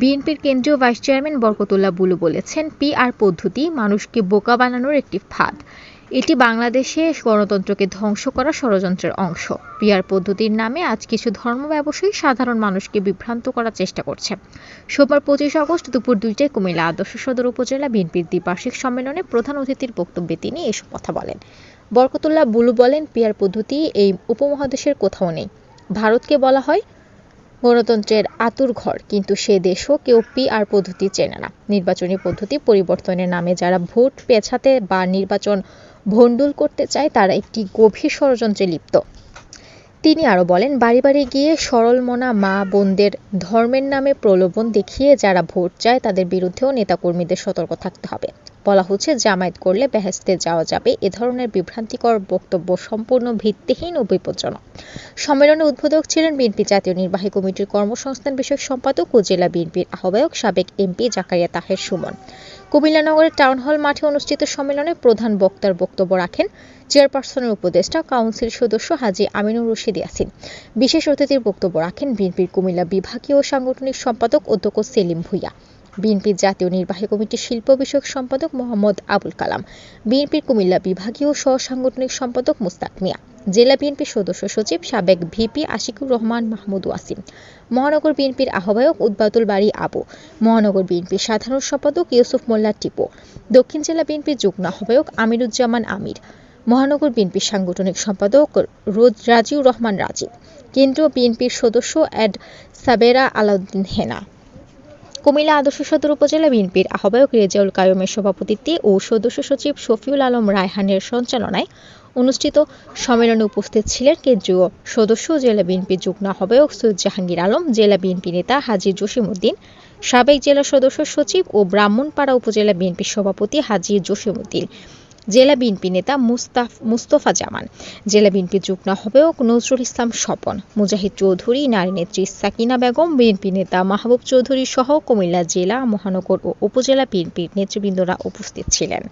বিএনপির কেন্দ্রীয় vice chairman Barkatullah Bulu বলেছেন, পিআর পদ্ধতি মানুষকে বোকা বানানোর একটি ফাঁদ। এটি বাংলাদেশে গণতন্ত্রকে ধ্বংস করা ষড়যন্ত্রের অংশ। পিআর পদ্ধতির নামে আজ কিছু ধর্ম ব্যবসায়ী সাধারণ মানুষকে বিভ্রান্ত করার চেষ্টা করছে। সোমবার পঁচিশ আগস্ট দুপুর দুইটায় কুমিল্লা আদর্শ সদর উপজেলা বিএনপির দ্বিবার্ষিক সম্মেলনে প্রধান অতিথির বক্তব্যে তিনি এসব কথা বলেন। বরকতুল্লাহ বুলু বলেন, পিআর পদ্ধতি এই উপমহাদেশের কোথাও নেই। ভারতকে বলা হয় গণতন্ত্রের আতুর ঘর, কিন্তু সে দেশও কেউ পিআর পদ্ধতি চেনে না। নির্বাচনী পদ্ধতি পরিবর্তনের নামে যারা ভোট পেছাতে বা নির্বাচন ভণ্ডুল করতে চায়, তারা একটি গভীর ষড়যন্ত্রে লিপ্ত। তিনি আরও বলেন, বাড়ি বাড়ি গিয়ে সরল মনা মা বোনদের ধর্মের নামে প্রলোভন দেখিয়ে যারা ভোট চায়, তাদের বিরুদ্ধেও নেতাকর্মীদের সতর্ক থাকতে হবে। বলা হচ্ছে, জামায়াত করলে বেহেস্তে যাওয়া যাবে। এ ধরনের বিভ্রান্তিকর বক্তব্য সম্পূর্ণ ভিত্তিহীন ও বিপজ্জনক। সম্মেলনে উদ্বোধক ছিলেন বিএনপি জাতীয় নির্বাহী কমিটির কর্মসংস্থান বিষয়ক সম্পাদক ও জেলা বিএনপির আহ্বায়ক সাবেক এমপি জাকারিয়া তাহের সুমন। কুমিল্লা নগরের টাউন হল মাঠে অনুষ্ঠিত সম্মেলনে প্রধান বক্তার বক্তব্য রাখেন চেয়ারপারসনের উপদেষ্টা, কাউন্সিল সদস্য হাজী আমিনুর রশিদ ইয়াসিন। বিশেষ অতিথির বক্তব্য রাখেন বিএনপির কুমিল্লা বিভাগীয় সাংগঠনিক সম্পাদক অধ্যক্ষ সেলিম ভুইয়া। বিএনপির জাতীয় নির্বাহী কমিটির শিল্প বিষয়ক সম্পাদক মোহাম্মদ আবুল কালাম, বিএনপির কুমিল্লা বিভাগীয় সহ সাংগঠনিক সম্পাদক মুস্তাক মিয়া, জেলা বিএনপির সদস্য সচিব সাবেক ভিপি আশিকুর রহমান মাহমুদ ওয়াসিম, মহানগর বিএনপির আহ্বায়ক উদ্বাতুল বাড়ি আবু, মহানগর বিএনপির সাধারণ সম্পাদক ইউসুফ মোল্লা টিপো, দক্ষিণ জেলা বিএনপির যুগ্ম আহ্বায়ক আমিরুজ্জামান আমির, মহানগর বিএনপির সাংগঠনিক সম্পাদক রাজিউর রহমান রাজীব কেন্দ্রীয় বিএনপির সদস্য অ্যাড সাবেরা আলাউদ্দিন হেনা। কুমিল্লা আদর্শ সদর উপজেলা বিএনপির আহ্বায়ক রেজাউল কায়ুমের সভাপতিত্বে ও সদস্য সচিব শফিউল আলম রায়হানের সঞ্চালনায় অনুষ্ঠিত সম্মেলনে উপস্থিত ছিলেন কেন্দ্রীয় সদস্য জেলা বিএনপির যুগ্ম আহ্বায়ক সৈয়দ জাহাঙ্গীর আলম, জেলা বিএনপি নেতা হাজি জসিমউদ্দিন, সাবেক জেলা সদস্য সচিব ও ব্রাহ্মণপাড়া উপজেলা বিএনপির সভাপতি হাজি জসিমউদ্দিন। জেলা বিএনপি নেতা মুস্তাফ, মুস্তফা জামান। জেলা বিএনপি যুগ্ম আহ্বায়ক নজরুল ইসলাম স্বপন। মুজাহিদ চৌধুরী, নারী নেত্রী সাকিনা বেগম, বিএনপি নেতা মাহবুব চৌধুরী সহ কুমিল্লা জেলা মহানগর ও উপজেলা বিএনপির নেতৃবৃন্দরা উপস্থিত ছিলেন।